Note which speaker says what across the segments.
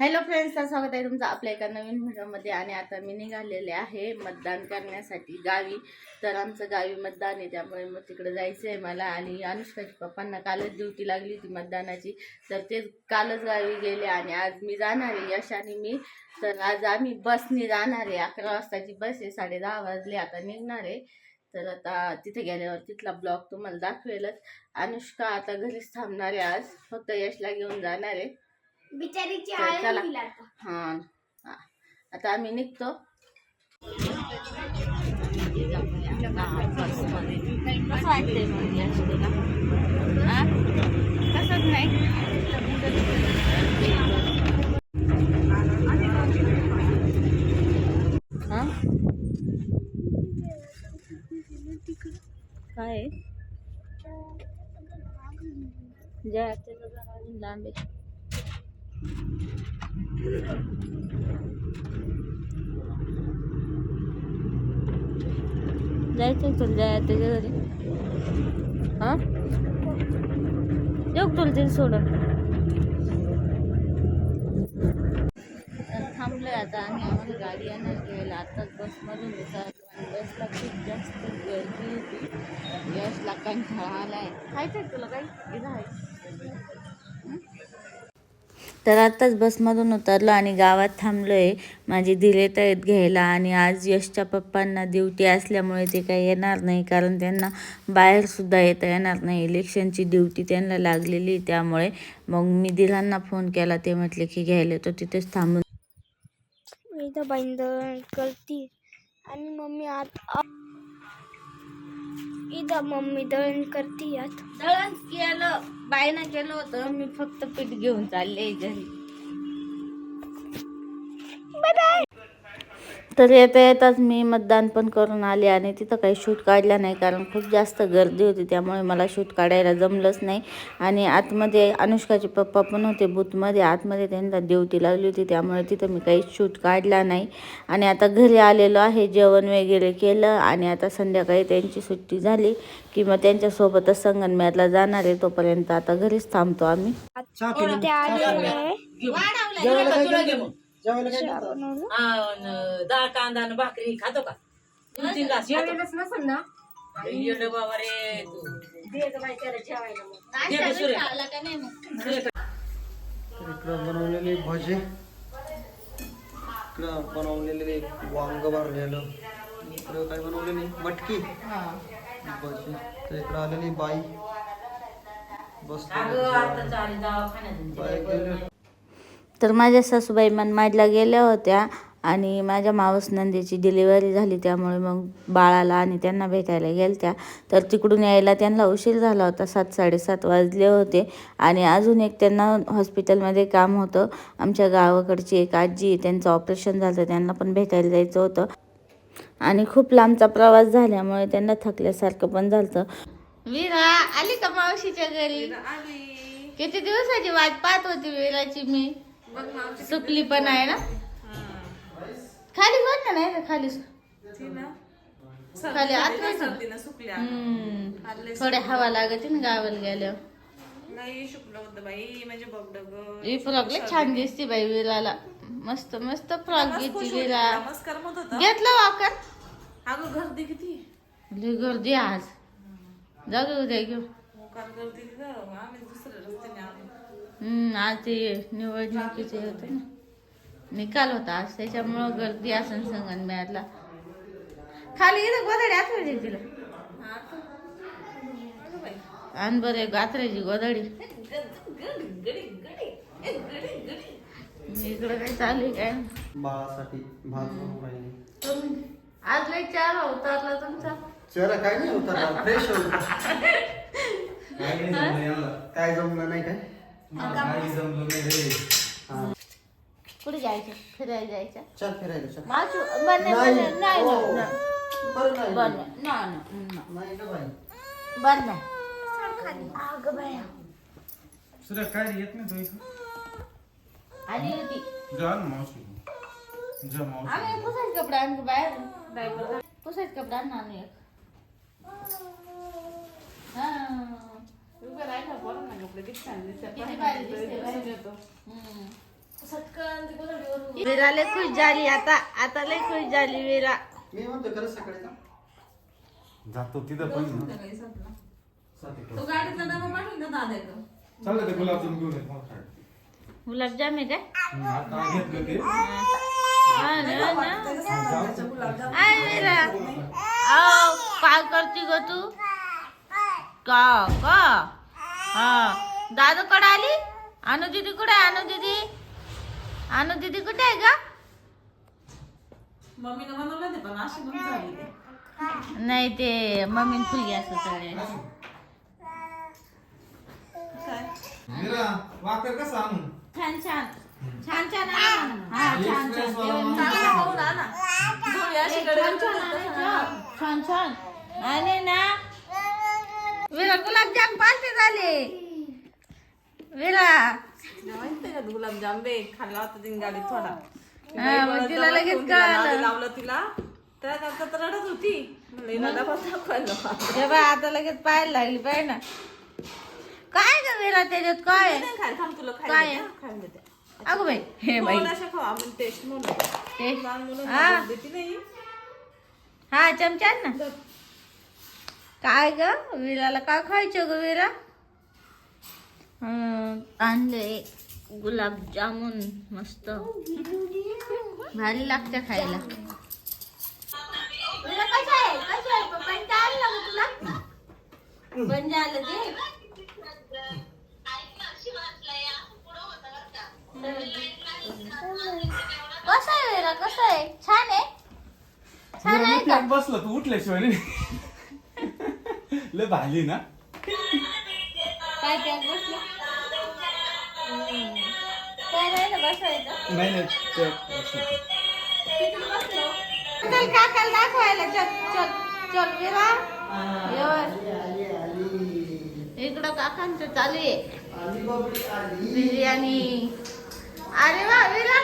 Speaker 1: Hello friends स्वागत आहे तुमचं आपल्या एका नवीन व्हिडिओमध्ये. आणि आता मी निघालेले आहे मतदान करण्यासाठी गावी. तर आमचं गावी मतदान आहे त्यामुळे मग तिकडे जायचं आहे मला. आणि अनुष्काच्या पप्पांना कालच ड्युटी लागली होती मतदानाची. तर ते कालच गावी गेले आणि आज मी जाणार आहे यश आणि मी. तर आज आम्ही बसने जाणार आहे. अकरा वाजताची बस आहे साडे दहा वाजले आता निघणार आहे. तर आता तिथे गेल्यावर तिथला ब्लॉग तुम्हाला दाखवेलच. अनुष्का आता घरीच थांबणार आहे आज. फक्त यशला घेऊन जाणार आहे.
Speaker 2: बिचारीची
Speaker 1: तर चला.
Speaker 2: आता.
Speaker 1: हां. आता आम्ही निघतो कसं वाटतंय मग या सुरूला? हा? कसंच नाही हा? काय आहे? जय आत्याचं घर अजून लांब आहे जायचं चल जाय त्याच्या घरी. हा? येऊ तुला तिथे सोडून? तर आता आम्ही आम्हाला गाडी आणायला घ्यायला. आताच बसमधून येतात आणि बसला खूप जास्त गर्दी होती. यशला कंटाळा आलाय. खायचंय तुला काही? इथं आहे. तर आत्ताच बसमधून उतरलो आणि गावात थांबलो आहे माझी दिलेत येत घ्यायला आणि आज यशच्या पप्पांना ड्युटी असल्यामुळे ते काही येणार नाही कारण त्यांना बाहेरसुद्धा येता येणार नाही. इलेक्शनची ड्युटी त्यांना लागलेली त्यामुळे मग मी दिलांना फोन केला. ते म्हटले की घ्यायला तो तिथेच थांबून
Speaker 2: मी तर बाईंद करते. आणि मम्मी आत इथं मम्मी दळण करते यात
Speaker 1: दळण केलं बायनं केलं होतं मी फक्त पीठ घेऊन चालले घरी. तर येता येताच मी मतदान पण करून आले आणि तिथं काही शूट काढला नाही कारण खूप जास्त गर्दी होती त्यामुळे मला शूट काढायला जमलंच नाही. आणि आतमध्ये अनुष्काचे पप्पा पण होते बूथमध्ये आतमध्ये त्यांना ड्युटी लागली होती त्यामुळे तिथं मी काही शूट काढला नाही. आणि आता घरी आलेलो आहे जेवण वगैरे केलं आणि आता संध्याकाळी त्यांची सुट्टी झाली की मग त्यांच्यासोबतच संगनमेरला जाणार आहे तोपर्यंत आता घरीच थांबतो आम्ही.
Speaker 2: आलेले आहे चहा बनवलं.
Speaker 3: डाळ कांदा आणि भाकरी खातो का? दोन तीन घास खातो. येडं बाबा रे तू. दे गं सुरे. सुरे का?
Speaker 4: इकडं बनवलेली भजे. इकडं बनवलेले वांग भरलेलं. इकडं काय बनवलेली? मटकी. भजे. तर इकडं आलेली बाई.
Speaker 3: अगं, आता
Speaker 4: बस
Speaker 3: चालेल दवाखान्यात.
Speaker 4: बाई गेले.
Speaker 1: तर माझ्या सासूबाई मनमाडला गेल्या होत्या आणि माझ्या मावस नंदीची डिलिव्हरी झाली त्यामुळे मग बाळाला आणि त्यांना भेटायला गेलत्या. तर तिकडून यायला त्यांना उशीर झाला होता सात साडेसात वाजले होते आणि अजून एक त्यांना हॉस्पिटलमध्ये काम होतं. आमच्या गावाकडची एक आजी त्यांचं ऑपरेशन झालं त्यांना पण भेटायला जायचं होतं. आणि खूप लांबचा प्रवास झाल्यामुळे त्यांना थकल्यासारखं पण झालं वीरा आली का मावशीच्या घरी? किती दिवसाची वाट पाहत होती वीराची मी? सुकली पण आहे ना? खाली बघ ना नाही ना खाली खाली आत हम्म. थोड्या हवा लागते ना गावाला गेल्यावर.
Speaker 5: नाही शुक्ल होतं बाई म्हणजे बघ
Speaker 1: ही फ्रॉक लय छान दिसते बाई विराला. मस्त मस्त फ्रॉक घेतली विरा घेतला वाकर
Speaker 5: अगं गर्दी किती?
Speaker 1: लय गर्दी आज. जाऊ उद्या घेऊ.
Speaker 5: मोकार गर्दी दुसऱ्या रस्त्याने
Speaker 1: आज ते निवडणुकीचे होते ना. निकाल होता आज त्याच्यामुळं गर्दी असन मिळाला खाली इथं गोदडी आठवली तिला. आण बरे गात्र्याची गोदडी इकडं काय चालू काय?
Speaker 4: बाळासाठी भात बनवून राहिली.
Speaker 1: आज लय चार उतरला तुमचा.
Speaker 4: चेहरा काय नाही होता. फ्रेश होता काय जमलं नाही काय? हा.
Speaker 1: कुठे जायचं? फिरायला जायचं?
Speaker 4: चल फिरायला चल. नाही.
Speaker 1: नाही. नाही
Speaker 4: हो.
Speaker 1: नाही.
Speaker 4: बरं नाही.
Speaker 1: बन नाही.
Speaker 4: नाही गं बाई.
Speaker 1: बन नाही. अगं बाया
Speaker 6: सुद्धा काय येत नाही तो इथं?
Speaker 1: आली होती.
Speaker 6: जा ना मावशी. जा मावशी.
Speaker 1: आम्ही पुसायचे कपडे आणतो बाहेर. पुसायचे कपडे आणणार नाही हा
Speaker 5: उभं राहिलं बरं ना कपडे किती छान दिसतात
Speaker 1: किती भारी दिसते बाहेर. हम्म. सटकन विरा लय खुश झाली आता आता लय खुश झाली विरा.
Speaker 4: मी म्हणतो खरंच सकाळी जा.
Speaker 6: जातो तिथं पण.
Speaker 5: तो डबा पाठवून.
Speaker 6: चाललं ते गुलाबजाम घेऊन ये मला खायला.
Speaker 1: गुलाबजाम आहे काय?
Speaker 6: हम्म, आता घेतलं ते?
Speaker 1: हा ना, ना. आय विरा. आओ काय करती ग तू? का का? हा. दादू कडे आली अनु दीदी कुठे आहे अनु दीदी अनु दीदी कुठे आहे का
Speaker 5: मम्मीनं बनवलं ते पण अशी पण झाली ते.
Speaker 1: नाही ते मम्मीन फुल गॅस होतं
Speaker 5: काय?
Speaker 6: मीरा वाकर कसं आणू
Speaker 1: छान छान छान छान? हा छान छान जेवण
Speaker 5: चांगला पाहून आणा. जोडी अशी
Speaker 1: छान
Speaker 5: गडगड
Speaker 1: छान
Speaker 5: करते
Speaker 1: आहे
Speaker 5: तसं
Speaker 1: ना.
Speaker 5: आणा.
Speaker 1: छान छान आणि ना विरा गुलाबजाम पालते झाले विरा
Speaker 5: माहितीये का गुलाबजाम बे खाल्ला होता थोडा.
Speaker 1: हा, मग तिला लगेच कळालं.
Speaker 5: लावलं तिला. त्या करता तर रडत होती. म्हणलं हिला डबा दाखवायला
Speaker 1: हे बा आता लगेच पाहायला लागली पाहिजे ना. काय ग विरा त्याच्यात काय? आहे?
Speaker 5: नाही खायला थांब तुला
Speaker 1: काय?
Speaker 5: खायला देते.
Speaker 1: अगं बाई हे बाई.
Speaker 5: थोडाशा खाऊ आपण टेस्ट म्हणून.
Speaker 1: ते?
Speaker 5: लहान मुलं
Speaker 1: हा.
Speaker 5: देते नाही.
Speaker 1: हा चमचा ना. काय ग विराला काय खायचं ग विरा आणले गुलाबजामुन मस्त. भारी लागतं खायला. कसं आहे? कसं आहे? पप्पांचं आणलं का तुला? पण झालं ते. कसं आहे विरा? कसं आहे? छान आहे? छान आहे
Speaker 6: बसलं. तू उठल्याशिवाय. लय भाली ना.
Speaker 1: काय बसायचं
Speaker 6: नाही नाही ते-
Speaker 1: चल काकाला दाखवायला चल चल चल विरा येवर.
Speaker 4: आली आली
Speaker 1: इकडं काकांचं चालू आहे. बिर्याणी. अरे वा विरा.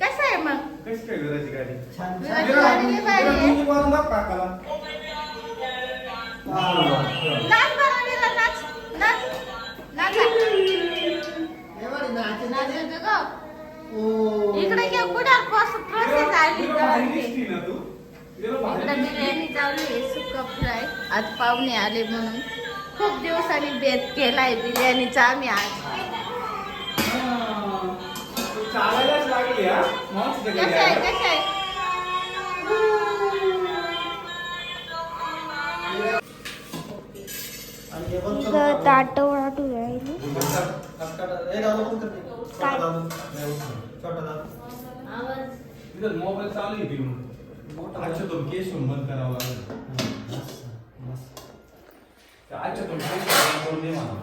Speaker 1: कसं आहे मग?
Speaker 6: कशी
Speaker 1: इकडे घे कुठं प्रोसेस आली बिर्याणी चालू आहे सुका फ्राय. आज पाहुणे आले म्हणून. खूप दिवसांनी बेत केलाय बिर्याणीचा आम्ही आज.
Speaker 6: हा?
Speaker 1: कसं आहे. कसं आहे?
Speaker 2: इथं ताट वाटू राहिली.
Speaker 1: आवाज
Speaker 6: तिथं मोबाईल चालू आहे घेऊन आजच्या दोन केस बंद करावं लागेल आजच्या दोन केस बंद करून दे मला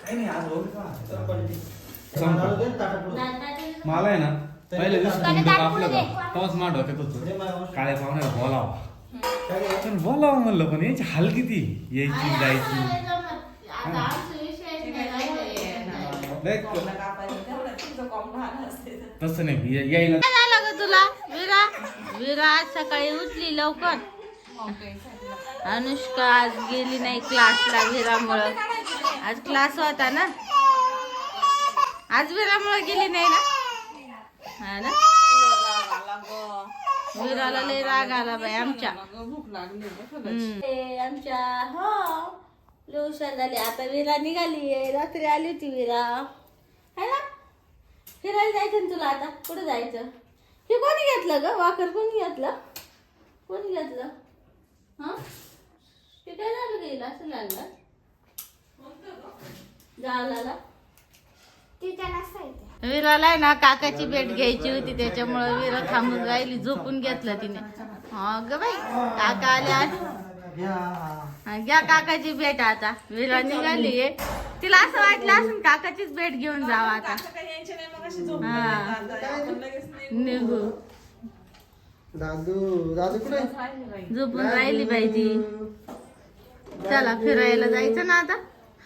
Speaker 6: काही नाही आज होईल मला आहे ना पहिले
Speaker 1: ताट
Speaker 6: कापलं
Speaker 1: पुढे
Speaker 6: का मांड डोक्यात होतं काळ्या पाहुण्याला बोलावं. पण बोलावं म्हणलं पण याची हाल किती? यायची जायची. तसं नाही या- यायला
Speaker 1: काय झालं ग तुला? विरा विरा आज सकाळी उठली लवकर. अनुष्का आज गेली नाही क्लासला विरामुळं. आज क्लास होता ना? आज विरामुळं गेली नाही ना? हा ना. विराला लय राग आला बाई आमच्या. हो. लय हुशार झाली. आता विरा निघाली. रात्री आली होती विरा. है ना? फिरायला जायचं ना तुला आता? कुठं जायचं? हे कोणी घेतलं ग? वाकर कोणी घेतलं? कोणी घेतलं? हा? ते काय झालं गेलं असं लागलं?
Speaker 2: ती त्याला सांगितलं
Speaker 1: विराला आहे ना काकाची भेट घ्यायची होती त्याच्यामुळे विरा थांबून राहिली झोपून घेतलं तिने. हा ग बाई काका आले आज. हा, घ्या काकाची भेट आता. विरा निघाली तिला असं वाटलं असून काकाचीच भेट घेऊन जावं आता. हा. निघू.
Speaker 4: दादू दादू कुठे
Speaker 5: राहिली बाई.
Speaker 1: झोपून राहिली बाई ती. चला फिरायला जायचं ना आता.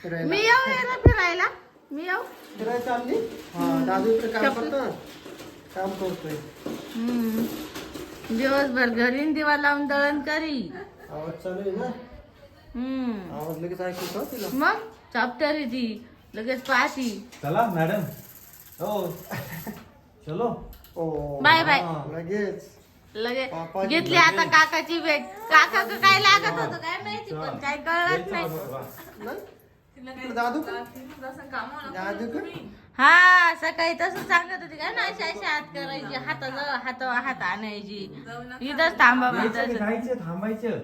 Speaker 1: मी येऊ ना फिरायला. मी येऊ
Speaker 4: फिरायला चालली? हा दादू इकडे काम करतो काम करतोय.
Speaker 1: हम्म. दिवसभर घरी न दिवा लावून दळण करी.
Speaker 4: आवाज चालू आहे ना?
Speaker 1: हम्म.
Speaker 4: आवाज लगेच ऐकू का तिला.
Speaker 1: मग? चॅप्टर आहे ती. लगेच पाहती.
Speaker 6: चला मॅडम हो. चलो.
Speaker 4: ओ
Speaker 1: बाय बाय
Speaker 4: लगेच.
Speaker 1: लगे
Speaker 4: पापा
Speaker 1: घेतली आता काकाची भेट. काका काय लागत होतं काय माहिती पण काय कळत नाही.
Speaker 4: नाही दादू का दादू का
Speaker 1: हा सकाळी तसं सांगत होती काय ना अशी अशी हात करायची हाताजवळ हात हात आणायची इथंच थांबा
Speaker 6: जायचं थांबायचं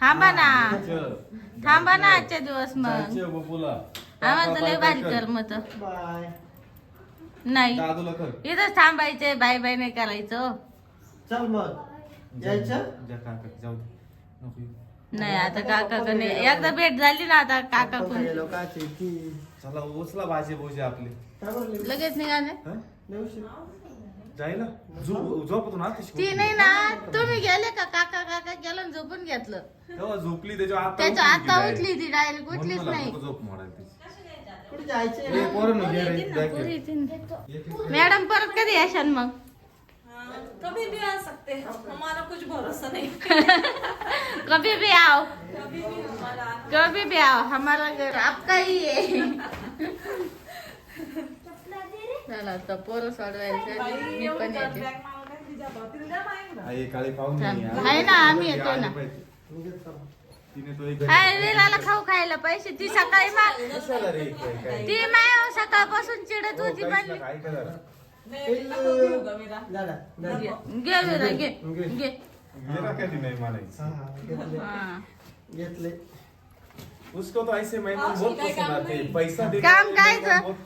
Speaker 1: थांबा ना
Speaker 6: जायचं.
Speaker 1: थांबा ना आजच्या दिवस मग
Speaker 6: जायचं
Speaker 1: आम्हाला तर लय भारी कर मत
Speaker 4: बाय
Speaker 1: नाही इथंच थांबायचे बाय बाय नाही करायचं
Speaker 4: चल मग यायचं
Speaker 6: जा काका जाऊ.
Speaker 1: नाही आता काका का नाही एकदा भेट झाली ना आता काका
Speaker 4: गेलो ती
Speaker 6: चला उचला भाजी बोजे आपले.
Speaker 4: काय लगेच?
Speaker 1: निघाले?
Speaker 6: हं?
Speaker 4: नाही उशीर.
Speaker 6: जायला? झोप झोपतो ना आता
Speaker 1: ती नाही ना तुम्ही गेले का? काका काका गेलं आणि झोपून घेतलं.
Speaker 6: तेव्हा झोपली त्याच्या आता
Speaker 1: त्याच्या
Speaker 6: उठली
Speaker 1: आता
Speaker 6: direct.
Speaker 1: उठली ती डायरेक्ट उठलीच नाही.
Speaker 6: झोप मोडायला.
Speaker 1: मॅडम परत कधी येशाल मग?
Speaker 5: हाँ, कभी भी आ सकते हैं हमारा कुछ भरोसा नहीं.
Speaker 1: कभी भी आओ
Speaker 5: कभी भी हमारा
Speaker 1: कभी भी आओ हमारा घर आपका ही है चला तर पोरं सोडवायचं मी पण येते.
Speaker 6: आई, काळी. आहे.
Speaker 1: आहे ना, आम्ही येतोय ना.
Speaker 6: तिने तो एक
Speaker 1: काय वेळाला खाऊ खायला पैसे ती सकाळी माग
Speaker 6: कशाला रे काय काय
Speaker 1: ती माय सकाळपासून चिडत
Speaker 6: हो,
Speaker 1: होती.
Speaker 5: मैं घेऊ ग मेरा
Speaker 4: दादा दादा.
Speaker 1: घे विरा, घे घे
Speaker 6: मेरा कधी नाही म्हणायचं
Speaker 4: हा, हा, घेतले
Speaker 1: हा.
Speaker 4: घेतले
Speaker 6: उसको तो ऐसे मैं
Speaker 5: हाँ,
Speaker 6: बहुत
Speaker 5: उसको काय
Speaker 6: पसंद
Speaker 5: काम
Speaker 6: आते. पैसा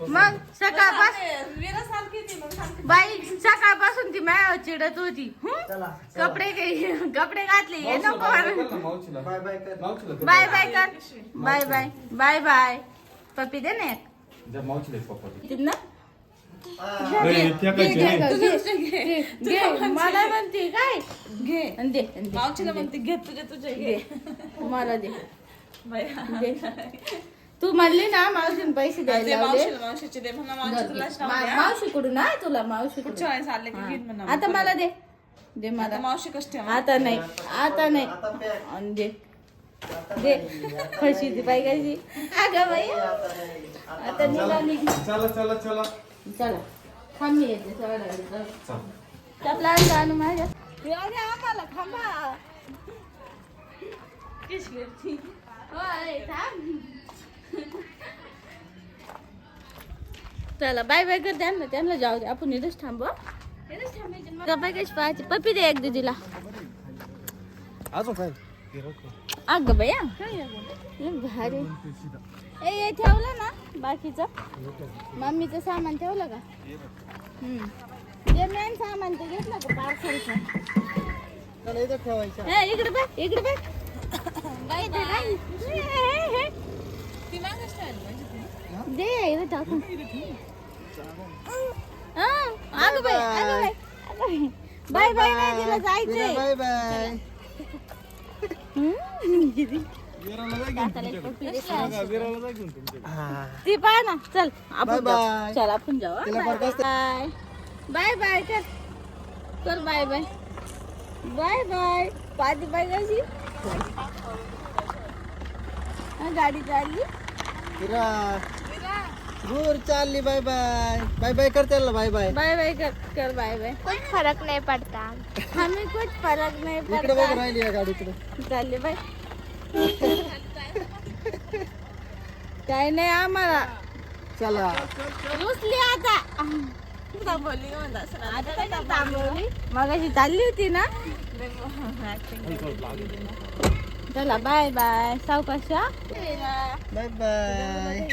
Speaker 1: मग सकाळपासून
Speaker 5: मेरा साल किती मग सांग
Speaker 1: बाई सकाळपासून ती मायावर चिडत होती. हं?
Speaker 4: चला
Speaker 1: कपडे घे- कपडे घातले हे नको
Speaker 6: बाय मावशीला.
Speaker 4: बाय बाय कर.
Speaker 6: मावशीला कर.
Speaker 1: बाय बाय कर. Bye bye. Bye bye. पप्पी दे ना एक.
Speaker 6: जा, मावशीला एक पप्पा दे.
Speaker 1: दे
Speaker 6: नाही.
Speaker 1: घे, घे. मला म्हणते काय?
Speaker 5: घे.
Speaker 1: आणि दे आणि दे.
Speaker 5: मावशीला म्हणते घे तुझे तुझे घे.
Speaker 1: मला दे.
Speaker 5: बाई,
Speaker 1: दे. तू म्हणली ना मावशीने पैसे
Speaker 5: दे
Speaker 1: द्यायला लावले.
Speaker 5: मावशीला मावशीचे दे म्हणा मावशी
Speaker 1: बरं,
Speaker 5: तुला
Speaker 1: घे. मा- मावशीकडून ना तुला? मावशीकडून
Speaker 5: पुढच्या वेळेस आले की घेईन म्हणा
Speaker 1: आता मला दे. दे मला.
Speaker 5: आता मावशी. कशी ठेवा
Speaker 1: आता नाही. आता नाही आणि दे. दे. कशी ती? बाई अगं बाई.
Speaker 4: आता
Speaker 1: निघाली
Speaker 6: चला चला चला.
Speaker 1: चला. थांब मी येते चला
Speaker 6: चल.
Speaker 1: त्यातला आणू माझ्या. अरे आम्हाला थांबा. किशोरची. होय, थांब. चला बाय बाय कर त्यांना त्यांना जाऊ दे. आपण इथेच थांबू हं? पाहायची? पप्पी दे एक दीदीला
Speaker 6: अजून काय?
Speaker 1: अग बया. भारी. ए ठेवलं ना बाकीचं. मम्मीचं सामान ठेवलं का? हम्म. ते मेन सामान ते घेतलं का पार्सलचं
Speaker 4: चला इथं ठेवायचं.
Speaker 1: हे इकडे बघ इकडे बघ. हे, हे, हे.
Speaker 5: ठेवायला
Speaker 1: दे इथं टाकून. हा, अगं बाई अगं बाई अगं बाई. बाय बाय नाही तिला जायचंय.
Speaker 4: बाय बाय
Speaker 1: ती पाय ना चल आपण जाऊ. चल आपण जाऊ
Speaker 4: तिला
Speaker 1: बाय बाय बाय बाय कर बाय बाय बाय बाय पाठी बाय कशी गाडी चालली
Speaker 4: दूर चालली बाय बाय बाय बाय कर त्याला बाय बाय
Speaker 1: बाय बाय कर कर बाय बाय
Speaker 2: कुछ फरक नहीं पड़ता.
Speaker 1: हमें कुछ फरक नाही
Speaker 4: इकडे बघ
Speaker 1: पडता.
Speaker 4: राहिली या गाडीकडे.
Speaker 1: चालली बाय काय नाही आम्हाला.
Speaker 4: चला.
Speaker 1: रुसली आता. काय थांबवली मगाशी चालली होती ना? चला बाय बाय सावकाश
Speaker 4: बाय बाय